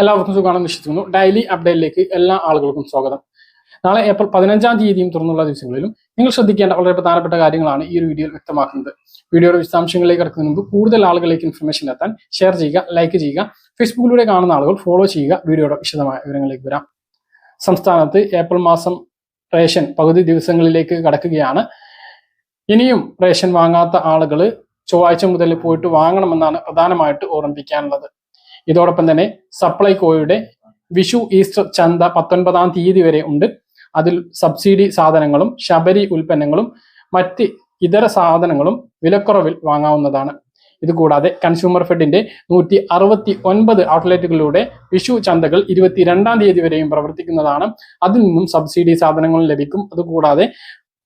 എല്ലാവർക്കും സുഖമാണെന്ന് വിശ്വസിക്കുന്നു. ഡെയിലി അപ്ഡേറ്റിലേക്ക് എല്ലാ ആളുകൾക്കും സ്വാഗതം. നാളെ ഏപ്രിൽ പതിനഞ്ചാം തീയതിയും തുറന്നുള്ള ദിവസങ്ങളിലും നിങ്ങൾ ശ്രദ്ധിക്കേണ്ട വളരെ പ്രധാനപ്പെട്ട കാര്യങ്ങളാണ് ഈ ഒരു വീഡിയോയിൽ വ്യക്തമാക്കുന്നത്. വീഡിയോയുടെ വിശദാംശങ്ങളിലേക്ക് കടക്കുന്നതിന് മുമ്പ് കൂടുതൽ ആളുകളിലേക്ക് ഇൻഫർമേഷൻ എത്താൻ ഷെയർ ചെയ്യുക ലൈക്ക് ചെയ്യുക ഫേസ്ബുക്കിലൂടെ കാണുന്ന ആളുകൾ ഫോളോ ചെയ്യുക വീഡിയോയുടെ വിശദമായ വിവരങ്ങളിലേക്ക് വരാം. സംസ്ഥാനത്ത് ഏപ്രിൽ മാസം റേഷൻ പകുതി ദിവസങ്ങളിലേക്ക് കടക്കുകയാണ്. ഇനിയും റേഷൻ വാങ്ങാത്ത ആളുകൾ ചൊവ്വാഴ്ച മുതൽ പോയിട്ട് വാങ്ങണമെന്നാണ് പ്രധാനമായിട്ട് ഓർമ്മിപ്പിക്കാനുള്ളത്. ഇതോടൊപ്പം തന്നെ സപ്ലൈകോയുടെ വിഷു ഈസ്റ്റർ ചന്ത പത്തൊൻപതാം തീയതി വരെ ഉണ്ട്. അതിൽ സബ്സിഡി സാധനങ്ങളും ശബരി ഉൽപ്പന്നങ്ങളും മറ്റ് ഇതര സാധനങ്ങളും വിലക്കുറവിൽ വാങ്ങാവുന്നതാണ്. ഇതുകൂടാതെ കൺസ്യൂമർ ഫെഡിന്റെ നൂറ്റി അറുപത്തി ഒൻപത് ഔട്ട്ലെറ്റുകളിലൂടെ വിഷു ചന്തകൾ ഇരുപത്തിരണ്ടാം തീയതി വരെയും പ്രവർത്തിക്കുന്നതാണ്. അതിൽ നിന്നും സബ്സിഡി സാധനങ്ങളും ലഭിക്കും. അതുകൂടാതെ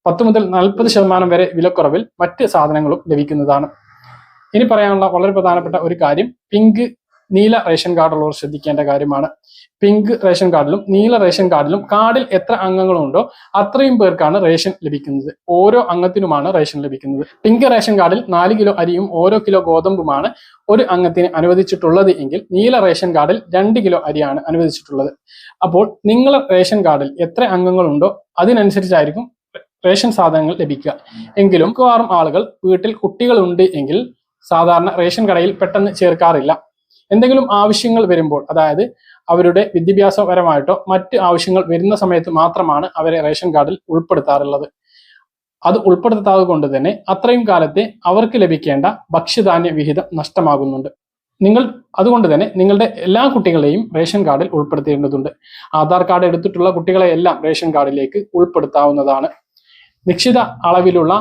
പത്ത് മുതൽ നാൽപ്പത് ശതമാനം വരെ വിലക്കുറവിൽ മറ്റ് സാധനങ്ങളും ലഭിക്കുന്നതാണ്. ഇനി പറയാനുള്ള വളരെ പ്രധാനപ്പെട്ട ഒരു കാര്യം പിങ്ക് നീല റേഷൻ കാർഡുള്ളവർ ശ്രദ്ധിക്കേണ്ട കാര്യമാണ്. പിങ്ക് റേഷൻ കാർഡിലും നീല റേഷൻ കാർഡിലും കാർഡിൽ എത്ര അംഗങ്ങളുണ്ടോ അത്രയും പേർക്കാണ് റേഷൻ ലഭിക്കുന്നത്. ഓരോ അംഗത്തിനുമാണ് റേഷൻ ലഭിക്കുന്നത്. പിങ്ക് റേഷൻ കാർഡിൽ നാല് കിലോ അരിയും ഓരോ കിലോ ഗോതമ്പുമാണ് ഒരു അംഗത്തിന് അനുവദിച്ചിട്ടുള്ളത് എങ്കിൽ നീല റേഷൻ കാർഡിൽ രണ്ട് കിലോ അരിയാണ് അനുവദിച്ചിട്ടുള്ളത്. അപ്പോൾ നിങ്ങളെ റേഷൻ കാർഡിൽ എത്ര അംഗങ്ങളുണ്ടോ അതിനനുസരിച്ചായിരിക്കും റേഷൻ സാധനങ്ങൾ ലഭിക്കുക. എങ്കിലും മിക്കവാറും ആളുകൾ വീട്ടിൽ കുട്ടികളുണ്ട് എങ്കിൽ സാധാരണ റേഷൻ കടയിൽ പെട്ടെന്ന് ചേർക്കാറില്ല. എന്തെങ്കിലും ആവശ്യങ്ങൾ വരുമ്പോൾ അതായത് അവരുടെ വിദ്യാഭ്യാസപരമായിട്ടോ മറ്റ് ആവശ്യങ്ങൾ വരുന്ന സമയത്ത് മാത്രമാണ് അവരെ റേഷൻ കാർഡിൽ ഉൾപ്പെടുത്താറുള്ളത്. അത് ഉൾപ്പെടുത്താതെ കൊണ്ട് തന്നെ അത്രയും കാലത്തെ അവർക്ക് ലഭിക്കേണ്ട ഭക്ഷ്യധാന്യ വിഹിതം നഷ്ടമാകുന്നുണ്ട്. നിങ്ങൾ അതുകൊണ്ട് തന്നെ നിങ്ങളുടെ എല്ലാ കുട്ടികളെയും റേഷൻ കാർഡിൽ ഉൾപ്പെടുത്തേണ്ടതുണ്ട്. ആധാർ കാർഡ് എടുത്തിട്ടുള്ള കുട്ടികളെ എല്ലാം റേഷൻ കാർഡിലേക്ക് ഉൾപ്പെടുത്താവുന്നതാണ്. നിശ്ചിത അളവിലുള്ള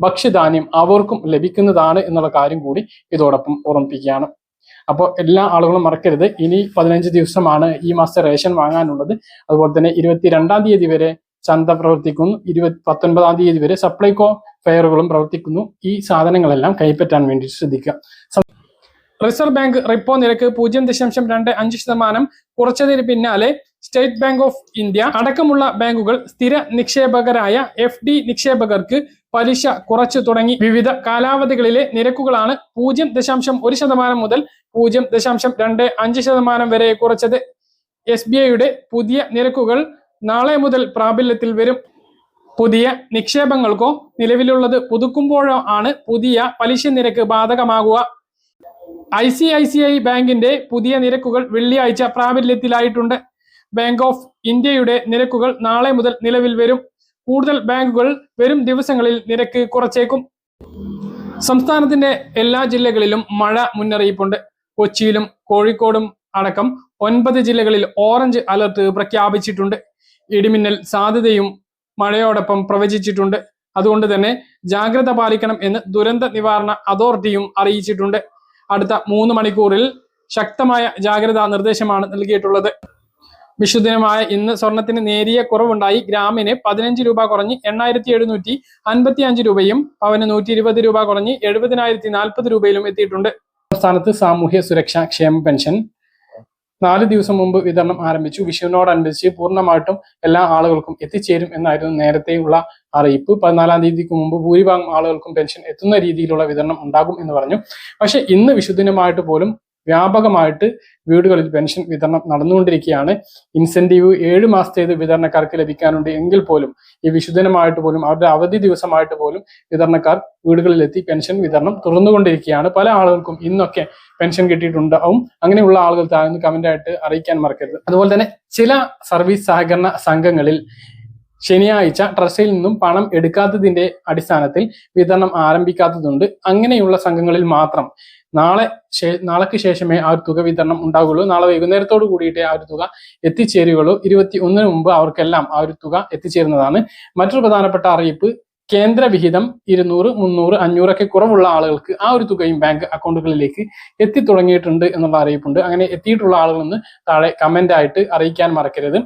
ഭക്ഷ്യധാന്യം അവർക്കും ലഭിക്കുന്നതാണ് എന്നുള്ള കാര്യം കൂടി ഇതോടൊപ്പം ഓർമ്മിപ്പിക്കുകയാണ്. അപ്പോൾ എല്ലാ ആളുകളും മറക്കരുത്. ഇനി പതിനഞ്ച് ദിവസമാണ് ഈ മാസത്തെ റേഷൻ വാങ്ങാനുള്ളത്. അതുപോലെ തന്നെ ഇരുപത്തിരണ്ടാം തീയതി വരെ ചന്ത പ്രവർത്തിക്കുന്നു. ഇരുപത്തി പത്തൊൻപതാം തീയതി വരെ സപ്ലൈകോ ഫെയറുകളും പ്രവർത്തിക്കുന്നു. ഈ സാധനങ്ങളെല്ലാം കൈപ്പറ്റാൻ വേണ്ടി ശ്രദ്ധിക്കുക. റിസർവ് ബാങ്ക് റിപ്പോ നിരക്ക് പൂജ്യം ദശാംശം രണ്ട് അഞ്ച് ശതമാനം. കുറച്ചതിന് പിന്നാലെ സ്റ്റേറ്റ് ബാങ്ക് ഓഫ് ഇന്ത്യ അടക്കമുള്ള ബാങ്കുകൾ സ്ഥിര നിക്ഷേപകരായ എഫ് ഡി നിക്ഷേപകർക്ക് പലിശ കുറച്ചു തുടങ്ങി വിവിധ കാലാവധികളിലെ നിരക്കുകളാണ് പൂജ്യം ദശാംശം ഒരു ശതമാനം മുതൽ പൂജ്യം ദശാംശം രണ്ട് അഞ്ച് ശതമാനം വരെ കുറച്ചത്. എസ് ബി ഐയുടെ പുതിയ നിരക്കുകൾ നാളെ മുതൽ പ്രാബല്യത്തിൽ വരും. പുതിയ നിക്ഷേപങ്ങൾക്കോ നിലവിലുള്ളത് പുതുക്കുമ്പോഴോ ആണ് പുതിയ പലിശ നിരക്ക് ബാധകമാകുക. I C I C I ബാങ്കിന്റെ പുതിയ നിരക്കുകൾ വെള്ളിയാഴ്ച പ്രാബല്യത്തിലായിട്ടുണ്ട്. ബാങ്ക് ഓഫ് ഇന്ത്യയുടെ നിരക്കുകൾ നാളെ മുതൽ നിലവിൽ വരും. കൂടുതൽ ബാങ്കുകൾ വരും ദിവസങ്ങളിൽ നിരക്ക് കുറച്ചേക്കും. സംസ്ഥാനത്തിന്റെ എല്ലാ ജില്ലകളിലും മഴ മുന്നറിയിപ്പുണ്ട്. കൊച്ചിയിലും കോഴിക്കോടും അടക്കം ഒൻപത് ജില്ലകളിൽ ഓറഞ്ച് അലർട്ട് പ്രഖ്യാപിച്ചിട്ടുണ്ട്. ഇടിമിന്നൽ സാധ്യതയും മഴയോടൊപ്പം പ്രവചിച്ചിട്ടുണ്ട്. അതുകൊണ്ട് തന്നെ ജാഗ്രത പാലിക്കണം എന്ന് ദുരന്ത നിവാരണ അതോറിറ്റിയും അറിയിച്ചിട്ടുണ്ട്. അടുത്ത മൂന്ന് മണിക്കൂറിൽ ശക്തമായ ജാഗ്രതാ നിർദ്ദേശമാണ് നൽകിയിട്ടുള്ളത്. വിഷുദിനമായ ഇന്ന് സ്വർണത്തിന് നേരിയ കുറവുണ്ടായി. ഗ്രാമിന് പതിനഞ്ച് രൂപ കുറഞ്ഞ് എണ്ണായിരത്തി എഴുന്നൂറ്റി അൻപത്തി അഞ്ച് രൂപയും പവന് നൂറ്റി ഇരുപത് രൂപ കുറഞ്ഞ് എഴുപതിനായിരത്തി നാൽപ്പത് രൂപയിലും എത്തിയിട്ടുണ്ട്. സംസ്ഥാനത്ത് സാമൂഹ്യ സുരക്ഷാ ക്ഷേമ പെൻഷൻ നാല് ദിവസം മുമ്പ് വിതരണം ആരംഭിച്ചു. വിഷുവിനോടനുബന്ധിച്ച് പൂർണമായിട്ടും എല്ലാ ആളുകൾക്കും എത്തിച്ചേരും എന്നായിരുന്നു നേരത്തെയുള്ള അറിയിപ്പ്. പതിനാലാം തീയതിക്ക് മുമ്പ് ഭൂരിഭാഗം ആളുകൾക്കും പെൻഷൻ എത്തുന്ന രീതിയിലുള്ള വിതരണം ഉണ്ടാകും എന്ന് പറഞ്ഞു. പക്ഷെ ഇന്ന് വിഷുദിനമായിട്ട് പോലും വ്യാപകമായിട്ട് വീടുകളിൽ പെൻഷൻ വിതരണം നടന്നുകൊണ്ടിരിക്കുകയാണ്. ഇൻസെന്റീവ് ഏഴ് മാസത്തേത് വിതരണക്കാർക്ക് ലഭിക്കാനുണ്ട് എങ്കിൽ പോലും ഈ വിശുദ്ധനമായിട്ട് പോലും അവരുടെ അവധി ദിവസമായിട്ട് പോലും വിതരണക്കാർ വീടുകളിലെത്തി പെൻഷൻ വിതരണം തുറന്നുകൊണ്ടിരിക്കുകയാണ്. പല ആളുകൾക്കും ഇന്നൊക്കെ പെൻഷൻ കിട്ടിയിട്ടുണ്ടാവും അങ്ങനെയുള്ള ആളുകൾ താഴ്ന്ന് കമന്റ് ആയിട്ട് അറിയിക്കാൻ മറക്കരുത്. അതുപോലെ തന്നെ ചില സർവീസ് സഹകരണ സംഘങ്ങളിൽ ശനിയാഴ്ച ട്രസ്റ്റിൽ നിന്നും പണം എടുക്കാത്തതിന്റെ അടിസ്ഥാനത്തിൽ വിതരണം ആരംഭിക്കാത്തതുണ്ട്. അങ്ങനെയുള്ള സംഘങ്ങളിൽ മാത്രം നാളെ നാളെക്ക് ശേഷമേ ആ ഒരു തുക വിതരണം ഉണ്ടാകുള്ളൂ നാളെ വൈകുന്നേരത്തോട് കൂടിയിട്ടേ ആ ഒരു തുക എത്തിച്ചേരുകയുള്ളൂ. ഇരുപത്തി ഒന്നിന് മുമ്പ് അവർക്കെല്ലാം ആ ഒരു തുക എത്തിച്ചേരുന്നതാണ്. മറ്റൊരു പ്രധാനപ്പെട്ട അറിയിപ്പ് കേന്ദ്ര വിഹിതം ഇരുന്നൂറ് മുന്നൂറ് അഞ്ഞൂറൊക്കെ കുറവുള്ള ആളുകൾക്ക് ആ ഒരു തുകയും ബാങ്ക് അക്കൗണ്ടുകളിലേക്ക് എത്തി തുടങ്ങിയിട്ടുണ്ട് എന്നുള്ള അറിയിപ്പുണ്ട്. അങ്ങനെ എത്തിയിട്ടുള്ള ആളുകളൊന്ന് താഴെ കമന്റ് ആയിട്ട് അറിയിക്കാൻ മറക്കരുത്.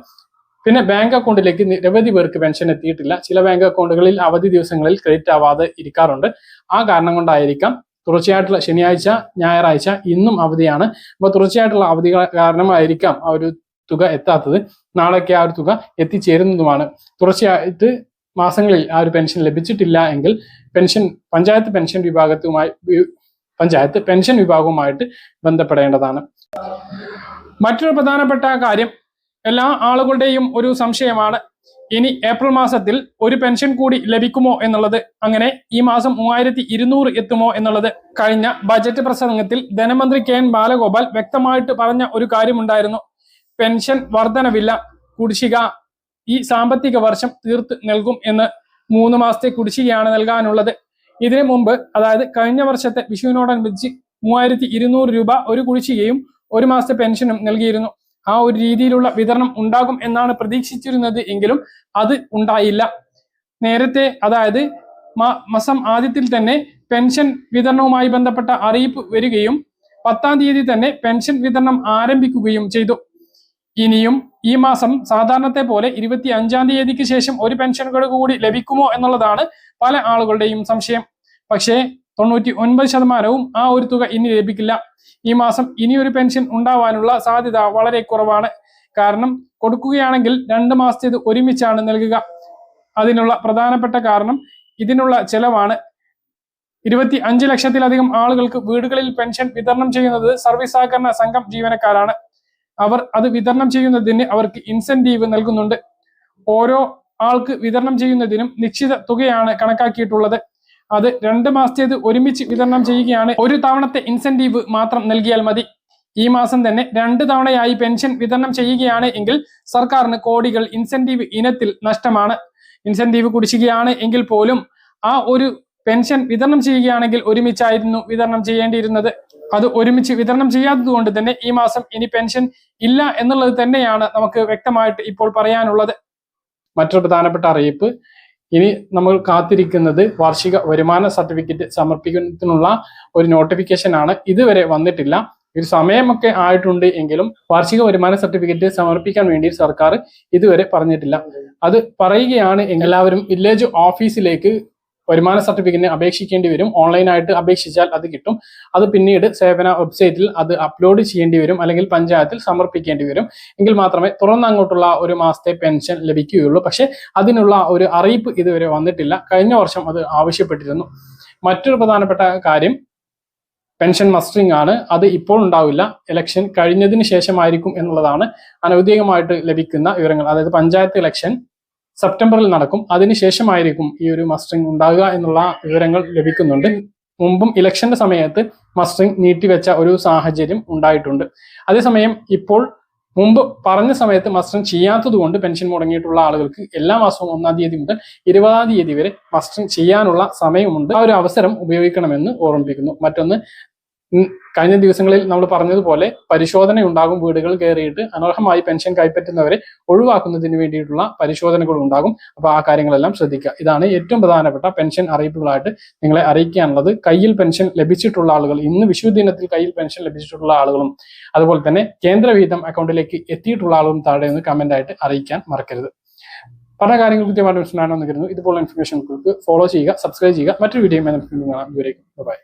പിന്നെ ബാങ്ക് അക്കൗണ്ടിലേക്ക് നിരവധി പേർക്ക് പെൻഷൻ എത്തിയിട്ടില്ല. ചില ബാങ്ക് അക്കൗണ്ടുകളിൽ അവധി ദിവസങ്ങളിൽ ക്രെഡിറ്റ് ആവാതെ ഇരിക്കാറുണ്ട്. ആ കാരണം കൊണ്ടായിരിക്കാം തുടർച്ചയായിട്ടുള്ള ശനിയാഴ്ച ഞായറാഴ്ച ഇന്നും അവധിയാണ്. അപ്പോൾ തുടർച്ചയായിട്ടുള്ള അവധി കാരണമായിരിക്കാം ആ ഒരു തുക എത്താത്തത്. നാളേക്ക് ആ ഒരു തുക എത്തിച്ചേരുന്നതുമാണ്. തുടർച്ചയായിട്ട് മാസങ്ങളിൽ ആ ഒരു പെൻഷൻ ലഭിച്ചിട്ടില്ല എങ്കിൽ പെൻഷൻ പഞ്ചായത്ത് പെൻഷൻ വിഭാഗത്തുമായി പഞ്ചായത്ത് പെൻഷൻ വിഭാഗവുമായിട്ട് ബന്ധപ്പെടേണ്ടതാണ്. മറ്റൊരു പ്രധാനപ്പെട്ട കാര്യം എല്ലാ ആളുകളുടെയും ഒരു സംശയമാണ്. ഇനി ഏപ്രിൽ മാസത്തിൽ ഒരു പെൻഷൻ കൂടി ലഭിക്കുമോ എന്നുള്ളത് അങ്ങനെ ഈ മാസം മൂവായിരത്തി ഇരുന്നൂറ് എത്തുമോ എന്നുള്ളത് കഴിഞ്ഞ ബജറ്റ് പ്രസംഗത്തിൽ ധനമന്ത്രി കെ എൻ ബാലഗോപാൽ വ്യക്തമായിട്ട് പറഞ്ഞ ഒരു കാര്യമുണ്ടായിരുന്നു. പെൻഷൻ വർധനവില്ല കുടിശ്ശിക ഈ സാമ്പത്തിക വർഷം തീർത്ത് നൽകും എന്ന് മൂന്ന് മാസത്തെ കുടിശ്ശികയാണ് നൽകാനുള്ളത്. ഇതിനു മുമ്പ് അതായത് കഴിഞ്ഞ വർഷത്തെ വിഷുവിനോടനുബന്ധിച്ച് മൂവായിരത്തി ഇരുന്നൂറ് രൂപ ഒരു കുടിശ്ശികയും ഒരു മാസത്തെ പെൻഷനും നൽകിയിരുന്നു. ആ ഒരു രീതിയിലുള്ള വിതരണം ഉണ്ടാകും എന്നാണ് പ്രതീക്ഷിച്ചിരുന്നത് എങ്കിലും അത് ഉണ്ടായില്ല. നേരത്തെ അതായത് മാസം ആദ്യത്തിൽ തന്നെ പെൻഷൻ വിതരണവുമായി ബന്ധപ്പെട്ട അറിയിപ്പ് വരികയും പത്താം തീയതി തന്നെ പെൻഷൻ വിതരണം ആരംഭിക്കുകയും ചെയ്തു. ഇനിയും ഈ മാസം സാധാരണത്തെ പോലെ ഇരുപത്തി അഞ്ചാം തീയതിക്ക് ശേഷം ഒരു പെൻഷനുകൾ കൂടി ലഭിക്കുമോ എന്നുള്ളതാണ് പല ആളുകളുടെയും സംശയം. പക്ഷേ തൊണ്ണൂറ്റി ഒൻപത് ശതമാനവും ആ ഒരു തുക ഇനി ലഭിക്കില്ല. ഈ മാസം ഇനിയൊരു പെൻഷൻ ഉണ്ടാവാനുള്ള സാധ്യത വളരെ കുറവാണ്. കാരണം കൊടുക്കുകയാണെങ്കിൽ രണ്ട് മാസത്തേത് ഒരുമിച്ചാണ് നൽകുക. അതിനുള്ള പ്രധാനപ്പെട്ട കാരണം ഇതിനുള്ള ചെലവാണ്. ഇരുപത്തി അഞ്ച് ലക്ഷത്തിലധികം ആളുകൾക്ക് വീടുകളിൽ പെൻഷൻ വിതരണം ചെയ്യുന്നത് സർവീസ് സഹകരണ സംഘം ജീവനക്കാരാണ്. അവർ അത് വിതരണം ചെയ്യുന്നതിന് അവർക്ക് ഇൻസെന്റീവ് നൽകുന്നുണ്ട്. ഓരോ ആൾക്ക് വിതരണം ചെയ്യുന്നതിനും നിശ്ചിത തുകയാണ് കണക്കാക്കിയിട്ടുള്ളത്. അത് രണ്ട് മാസത്തേത് ഒരുമിച്ച് വിതരണം ചെയ്യുകയാണ്. ഒരു തവണത്തെ ഇൻസെന്റീവ് മാത്രം നൽകിയാൽ മതി. ഈ മാസം തന്നെ രണ്ട് തവണയായി പെൻഷൻ വിതരണം ചെയ്യുകയാണ് എങ്കിൽ സർക്കാരിന് കോടികൾ ഇൻസെന്റീവ് ഇനത്തിൽ നഷ്ടമാണ്. ഇൻസെന്റീവ് കുടിശ്ശികയാണ് എങ്കിൽ പോലും ആ ഒരു പെൻഷൻ വിതരണം ചെയ്യുകയാണെങ്കിൽ ഒരുമിച്ചായിരുന്നു വിതരണം ചെയ്യേണ്ടിയിരുന്നത്. അത് ഒരുമിച്ച് വിതരണം ചെയ്യാത്തത് കൊണ്ട് തന്നെ ഈ മാസം ഇനി പെൻഷൻ ഇല്ല എന്നുള്ളത് തന്നെയാണ് നമുക്ക് വ്യക്തമായിട്ട് ഇപ്പോൾ പറയാനുള്ളത്. മറ്റൊരു പ്രധാനപ്പെട്ട അറിയിപ്പ്. ഇനി നമ്മൾ കാത്തിരിക്കുന്നത് വാർഷിക വരുമാന സർട്ടിഫിക്കറ്റ് സമർപ്പിക്കുന്നതിനുള്ള ഒരു നോട്ടിഫിക്കേഷൻ ആണ്. ഇതുവരെ വന്നിട്ടില്ല. ഒരു സമയമൊക്കെ ആയിട്ടുണ്ട് എങ്കിലും വാർഷിക വരുമാന സർട്ടിഫിക്കറ്റ് സമർപ്പിക്കാൻ വേണ്ടി സർക്കാർ ഇതുവരെ പറഞ്ഞിട്ടില്ല. അത് പറയുകയാണ് എല്ലാവരും വില്ലേജ് ഓഫീസിലേക്ക് വരുമാന സർട്ടിഫിക്കറ്റിന് അപേക്ഷിക്കേണ്ടി വരും. ഓൺലൈനായിട്ട് അപേക്ഷിച്ചാൽ അത് കിട്ടും. അത് പിന്നീട് സേവന വെബ്സൈറ്റിൽ അത് അപ്ലോഡ് ചെയ്യേണ്ടി വരും അല്ലെങ്കിൽ പഞ്ചായത്തിൽ സമർപ്പിക്കേണ്ടി വരും. എങ്കിൽ മാത്രമേ തുറന്ന് അങ്ങോട്ടുള്ള ഒരു മാസത്തെ പെൻഷൻ ലഭിക്കുകയുള്ളൂ. പക്ഷെ അതിനുള്ള ഒരു അറിയിപ്പ് ഇതുവരെ വന്നിട്ടില്ല. കഴിഞ്ഞ വർഷം അത് ആവശ്യപ്പെട്ടിരുന്നു. മറ്റൊരു പ്രധാനപ്പെട്ട കാര്യം പെൻഷൻ മസ്റ്ററിംഗ് ആണ്. അത് ഇപ്പോൾ ഉണ്ടാവില്ല. ഇലക്ഷൻ കഴിഞ്ഞതിന് ശേഷമായിരിക്കും എന്നുള്ളതാണ് അനൗദ്യോഗികമായിട്ട് ലഭിക്കുന്ന വിവരങ്ങൾ. അതായത് പഞ്ചായത്ത് ഇലക്ഷൻ സെപ്റ്റംബറിൽ നടക്കും. അതിനുശേഷമായിരിക്കും ഈ ഒരു മസ്റ്ററിംഗ് ഉണ്ടാകുക എന്നുള്ള വിവരങ്ങൾ ലഭിക്കുന്നുണ്ട്. മുമ്പും ഇലക്ഷന്റെ സമയത്ത് മസ്റ്ററിംഗ് നീട്ടിവെച്ച ഒരു സാഹചര്യം ഉണ്ടായിട്ടുണ്ട്. അതേസമയം ഇപ്പോൾ മുമ്പ് പറഞ്ഞ സമയത്ത് മസ്റ്ററിംഗ് ചെയ്യാത്തതുകൊണ്ട് പെൻഷൻ മുടങ്ങിയിട്ടുള്ള ആളുകൾക്ക് എല്ലാ മാസവും ഒന്നാം തീയതി മുതൽ ഇരുപതാം തീയതി വരെ മസ്റ്ററിംഗ് ചെയ്യാനുള്ള സമയമുണ്ട്. ആ ഒരു അവസരം ഉപയോഗിക്കണമെന്ന് ഓർമ്മിപ്പിക്കുന്നു. മറ്റൊന്ന് കഴിഞ്ഞ ദിവസങ്ങളിൽ നമ്മൾ പറഞ്ഞതുപോലെ പരിശോധന ഉണ്ടാകും വീടുകൾ കയറിയിട്ട് അനർഹമായി പെൻഷൻ കൈപ്പറ്റുന്നവരെ ഒഴിവാക്കുന്നതിന് വേണ്ടിയിട്ടുള്ള പരിശോധനകൾ ഉണ്ടാകും. അപ്പോൾ ആ കാര്യങ്ങളെല്ലാം ശ്രദ്ധിക്കുക. ഇതാണ് ഏറ്റവും പ്രധാനപ്പെട്ട പെൻഷൻ അറിയിപ്പുകളായിട്ട് നിങ്ങളെ അറിയിക്കാനുള്ളത്. കയ്യിൽ പെൻഷൻ ലഭിച്ചിട്ടുള്ള ആളുകൾ ഇന്ന് വിഷു ദിനത്തിൽ കയ്യിൽ പെൻഷൻ ലഭിച്ചിട്ടുള്ള ആളുകളും അതുപോലെ തന്നെ കേന്ദ്രവിഹിതം അക്കൗണ്ടിലേക്ക് എത്തിയിട്ടുള്ള ആളുകളും താഴെ നിന്ന് കമന്റ് ആയിട്ട് അറിയിക്കാൻ മറക്കരുത്. പല കാര്യങ്ങൾ കൃത്യമായിട്ട് മനസ്സിലാണെന്ന് കരുതുന്നു ഇതുപോലുള്ള ഇൻഫർമേഷൻ ഫോളോ ചെയ്യുക സബ്സ്ക്രൈബ് ചെയ്യുക. മറ്റൊരു വീഡിയോ ഇതുവരേക്കും ബൈ